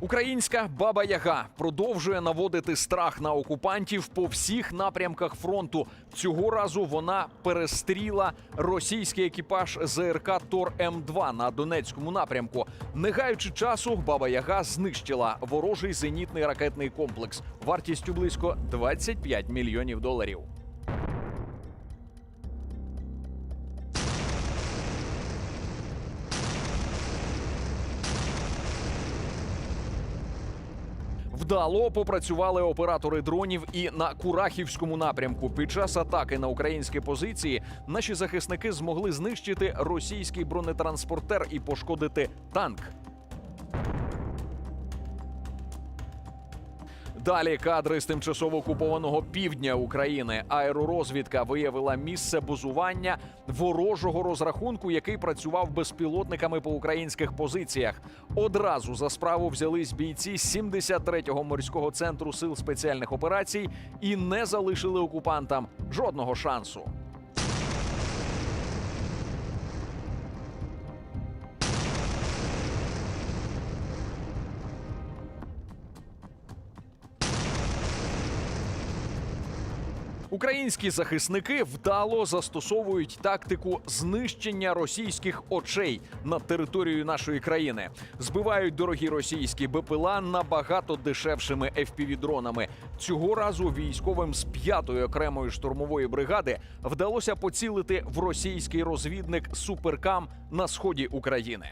Українська баба Яга продовжує наводити страх на окупантів по всіх напрямках фронту. Цього разу вона перестріла російський екіпаж ЗРК Тор М2 на Донецькому напрямку. Не гаючи часу, баба Яга знищила ворожий зенітний ракетний комплекс вартістю близько 25 мільйонів доларів. Вдало попрацювали оператори дронів і на Курахівському напрямку. Під час атаки на українські позиції наші захисники змогли знищити російський бронетранспортер і пошкодити танк. Далі кадри з тимчасово окупованого півдня України. Аеророзвідка виявила місце базування ворожого розрахунку, який працював безпілотниками по українських позиціях. Одразу за справу взялись бійці 73-го морського центру сил спеціальних операцій і не залишили окупантам жодного шансу. Українські захисники вдало застосовують тактику знищення російських очей над територією нашої країни. Збивають дорогі російські БПЛА набагато дешевшими FPV-дронами. Цього разу військовим з п'ятої окремої штурмової бригади вдалося поцілити в російський розвідник Суперкам на сході України.